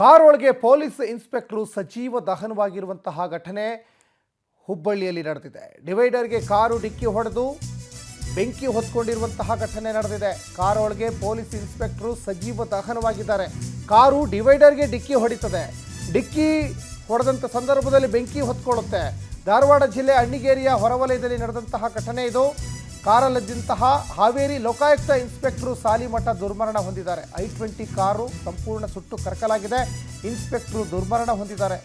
Car ಒಳಗೆ police inspector ಸಜೀವ ದಹನವಾಗಿರುವಂತಹ ಘಟನೆ ಹುಬ್ಬಳ್ಳಿಯಲ್ಲಿ ನಡೆದಿದೆ. ಡಿವೈಡರ್ಗೆ ಕಾರು ಡಿಕ್ಕಿ ಹೊಡೆದು ಬೆಂಕಿ ಹೊತ್ಕೊಂಡಿರುವಂತಹ ಘಟನೆ ನಡೆದಿದೆ. ಕಾರೊಳಗೆ ಪೊಲೀಸ್ ಇನ್ಸ್ಪೆಕ್ಟರ್ ಸಜೀವ ದಹನವಾಗಿದ್ದಾರೆ. ಕಾರು ಡಿವೈಡರ್ಗೆ ಡಿಕ್ಕಿ ಹೊಡಿತದೆ. ಡಿಕ್ಕಿ ಹೊಡೆದಂಥ ಸಂದರ್ಭದಲ್ಲಿ ಬೆಂಕಿ ಹೊತ್ಕೊಳ್ಳುತ್ತೆ. ಧಾರವಾಡ ಜಿಲ್ಲೆ ಅಣ್ಣಿಗೇರಿಯ ಹೊರವಲಯದಲ್ಲಿ ನಡೆದಂತಹ ಘಟನೆ ಇದು. ಕಾರಲ್ಲಿದ್ದಂತಹ ಹಾವೇರಿ ಲೋಕಾಯುಕ್ತ ಇನ್ಸ್ಪೆಕ್ಟರ್ ಸಾಲಿಮಠ ದುರ್ಮರಣ ಹೊಂದಿದ್ದಾರೆ. ಐ ಟ್ವೆಂಟಿ ಕಾರು ಸಂಪೂರ್ಣ ಸುಟ್ಟು ಕರಕಲಾಗಿದೆ. ಇನ್ಸ್ಪೆಕ್ಟರ್ ದುರ್ಮರಣ ಹೊಂದಿದ್ದಾರೆ.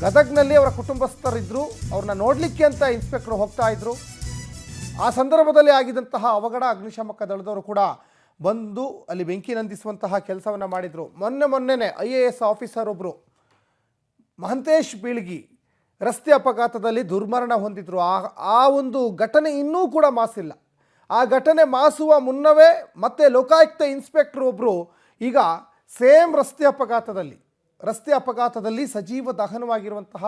ಗದಗ್ನಲ್ಲಿ ಅವರ ಕುಟುಂಬಸ್ಥರಿದ್ದರು ಅವ್ರನ್ನ ನೋಡಲಿಕ್ಕೆ ಅಂತ ಇನ್ಸ್ಪೆಕ್ಟರ್ ಹೋಗ್ತಾ ಇದ್ರು. ಆ ಸಂದರ್ಭದಲ್ಲಿ ಆಗಿದಂತಹ ಅವಘಡ, ಅಗ್ನಿಶಾಮಕ ದಳದವರು ಕೂಡ ಬಂದು ಅಲ್ಲಿ ಬೆಂಕಿ ನಂದಿಸುವಂತಹ ಕೆಲಸವನ್ನು ಮಾಡಿದರು. ಮೊನ್ನೆ ಮೊನ್ನೆನೇ ಐ ಎ ಎಸ್ ಆಫೀಸರ್ ಒಬ್ಬರು ಮಹಂತೇಶ್ ಬೀಳ್ಗಿ ರಸ್ತೆ ಅಪಘಾತದಲ್ಲಿ ದುರ್ಮರಣ ಹೊಂದಿದ್ರು. ಆ ಆ ಒಂದು ಘಟನೆ ಇನ್ನೂ ಕೂಡ ಮಾಸಿಲ್ಲ. ಆ ಘಟನೆ ಮಾಸುವ ಮುನ್ನವೇ ಮತ್ತೆ ಲೋಕಾಯುಕ್ತ ಇನ್ಸ್ಪೆಕ್ಟರ್ ಒಬ್ಬರು ಈಗ ಸೇಮ್ ರಸ್ತೆ ಅಪಘಾತದಲ್ಲಿ ರಸ್ತೆ ಅಪಘಾತದಲ್ಲಿ ಸಜೀವ ದಹನವಾಗಿರುವಂತಹ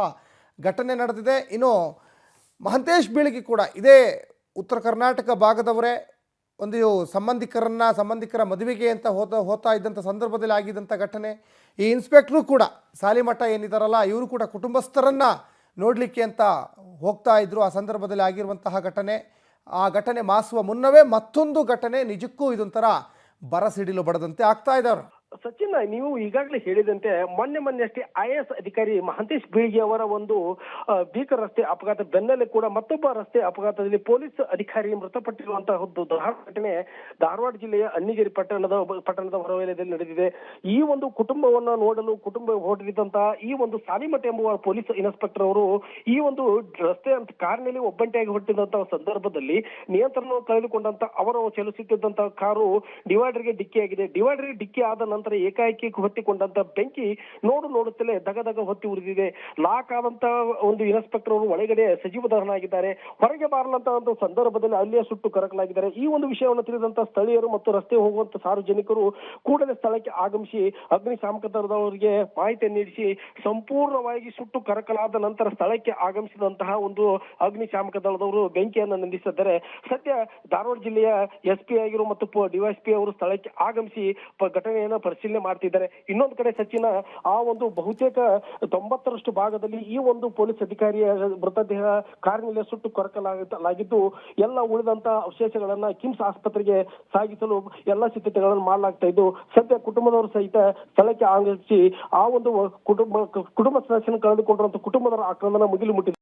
ಘಟನೆ ನಡೆದಿದೆ. ಇನ್ನು ಮಹಂತೇಶ್ ಬೀಳಿಗೆ ಕೂಡ ಇದೇ ಉತ್ತರ ಕರ್ನಾಟಕ ಭಾಗದವರೇ, ಒಂದು ಸಂಬಂಧಿಕರನ್ನ, ಸಂಬಂಧಿಕರ ಮದುವೆಗೆ ಅಂತ ಹೋದ ಹೋತಾ ಇದ್ದಂಥ ಸಂದರ್ಭದಲ್ಲಿ ಆಗಿದ್ದಂಥ ಘಟನೆ. ಈ ಇನ್ಸ್ಪೆಕ್ಟ್ರು ಕೂಡ ಸಾಲಿಮಠ ಏನಿದ್ದಾರಲ್ಲ ಇವರು ಕೂಡ ಕುಟುಂಬಸ್ಥರನ್ನ ನೋಡಲಿಕ್ಕೆ ಅಂತ ಹೋಗ್ತಾ ಇದ್ದರು ಆ ಸಂದರ್ಭದಲ್ಲಿ ಆಗಿರುವಂತಹ ಘಟನೆ. ಆ ಘಟನೆ ಮಾಸುವ ಮುನ್ನವೇ ಮತ್ತೊಂದು ಘಟನೆ ನಿಜಕ್ಕೂ ಇದೊಂಥರ ಬರಸಿಡಿಲು ಬಡದಂತೆ ಆಗ್ತಾ ಇದ್ದಾರೆ ಸಚಿನ್, ನೀವು ಈಗಾಗಲೇ ಹೇಳಿದಂತೆ ಮೊನ್ನೆ ಮೊನ್ನೆ ಅಷ್ಟೇ ಐ ಎಸ್ ಅಧಿಕಾರಿ ಮಹಂತೇಶ್ ಬೀಳ್ಗಿ ಅವರ ಒಂದು ಭೀಕರ ರಸ್ತೆ ಅಪಘಾತ ಬೆನ್ನಲ್ಲೇ ಕೂಡ ಮತ್ತೊಬ್ಬ ರಸ್ತೆ ಅಪಘಾತದಲ್ಲಿ ಪೊಲೀಸ್ ಅಧಿಕಾರಿ ಮೃತಪಟ್ಟಿರುವಂತಹ ಘಟನೆ. ಧಾರವಾಡ ಜಿಲ್ಲೆಯ ಅನ್ನಿಗೇರಿ ಪಟ್ಟಣದ ಪಟ್ಟಣದ ಹೊರವಲಯದಲ್ಲಿ ನಡೆದಿದೆ. ಈ ಒಂದು ಕುಟುಂಬವನ್ನ ನೋಡಲು, ಕುಟುಂಬ ಹೊರಟಿದ್ದಂತಹ ಈ ಒಂದು ಸಾಲಿಮಠ ಎಂಬುವ ಪೊಲೀಸ್ ಇನ್ಸ್ಪೆಕ್ಟರ್ ಅವರು ಈ ಒಂದು ರಸ್ತೆ ಅಂತ ಕಾರಿನಲ್ಲಿ ಒಬ್ಬಂಟಿಯಾಗಿ ಹೊರಟಿದ್ದಂತಹ ಸಂದರ್ಭದಲ್ಲಿ ನಿಯಂತ್ರಣವನ್ನು ಕಳೆದುಕೊಂಡಂತ, ಅವರು ಚಲಿಸುತ್ತಿದ್ದಂತಹ ಕಾರು ಡಿವೈಡರ್ಗೆ ಡಿಕ್ಕಿಯಾಗಿದೆ. ಡಿವೈಡರ್ಗೆ ಡಿಕ್ಕಿ ಆದ ಏಕಾಏಕಿ ಹೊತ್ತಿಕೊಂಡಂತ ಬೆಂಕಿ ನೋಡು ನೋಡುತ್ತಲೇ ದಗ ದಗ ಹೊತ್ತಿ ಉರಿದಿದೆ ಲಾಕ್ ಆದಂತ ಒಂದು ಇನ್ಸ್ಪೆಕ್ಟರ್ ಅವರು ಒಳಗಡೆ ಸಜೀವ ದಹನಾಗಿದ್ದಾರೆ ಹೊರಗೆ ಬಾರಲಂತ ಒಂದು ಸಂದರ್ಭದಲ್ಲಿ ಅಲ್ಲಿಯೇ ಸುಟ್ಟು ಕರಕಲಾಗಿದ್ದಾರೆ ಈ ಒಂದು ವಿಷಯವನ್ನು ತಿಳಿದಂತ ಸ್ಥಳೀಯರು ಮತ್ತು ರಸ್ತೆ ಹೋಗುವಂತ ಸಾರ್ವಜನಿಕರು ಕೂಡಲೇ ಸ್ಥಳಕ್ಕೆ ಆಗಮಿಸಿ ಅಗ್ನಿಶಾಮಕ ದಳದವರಿಗೆ ಮಾಹಿತಿ ನೀಡಿಸಿ ಸಂಪೂರ್ಣವಾಗಿ ಸುಟ್ಟು ಕರಕಲಾದ ನಂತರ ಸ್ಥಳಕ್ಕೆ ಆಗಮಿಸಿದಂತಹ ಒಂದು ಅಗ್ನಿಶಾಮಕ ದಳದವರು ಬೆಂಕಿಯನ್ನು ನಂದಿಸಿದ್ದಾರೆ ಸದ್ಯ ಧಾರವಾಡ ಜಿಲ್ಲೆಯ ಎಸ್ಪಿ ಆಗಿರುವ ಆಗಿರೋ ಮತ್ತು ಡಿವೈಎಸ್ಪಿ ಅವರು ಸ್ಥಳಕ್ಕೆ ಆಗಮಿಸಿ ಘಟನೆಯನ್ನ ಪರಿಶೀಲನೆ ಮಾಡ್ತಿದ್ದಾರೆ. ಇನ್ನೊಂದು ಕಡೆ ಸಚಿನ, ಆ ಒಂದು ಬಹುತೇಕ ತೊಂಬತ್ತರಷ್ಟು ಭಾಗದಲ್ಲಿ ಈ ಒಂದು ಪೊಲೀಸ್ ಅಧಿಕಾರಿಯ ಮೃತದೇಹ ಕಾರಿನಲ್ಲಿ ಸುಟ್ಟು ಕೊರಕಲಾಗಿದ್ದು ಎಲ್ಲ ಉಳಿದಂತ ಅವಶೇಷಗಳನ್ನ ಕಿಮ್ಸ್ ಆಸ್ಪತ್ರೆಗೆ ಸಾಗಿಸಲು ಎಲ್ಲ ಸಿದ್ಧತೆಗಳನ್ನು ಮಾಡಲಾಗ್ತಾ ಇದ್ದು, ಸದ್ಯ ಕುಟುಂಬದವರು ಸಹಿತ ಸ್ಥಳಕ್ಕೆ ಆಗಮಿಸಿ ಆ ಒಂದು ಕುಟುಂಬ ಕುಟುಂಬ ಸದಸ್ಯನ ಕಳೆದುಕೊಂಡಿರುವಂತಹ ಕುಟುಂಬದವರ ಆಕ್ರಮಣ ಮುಗಿಲು ಮುಟ್ಟಿದೆ.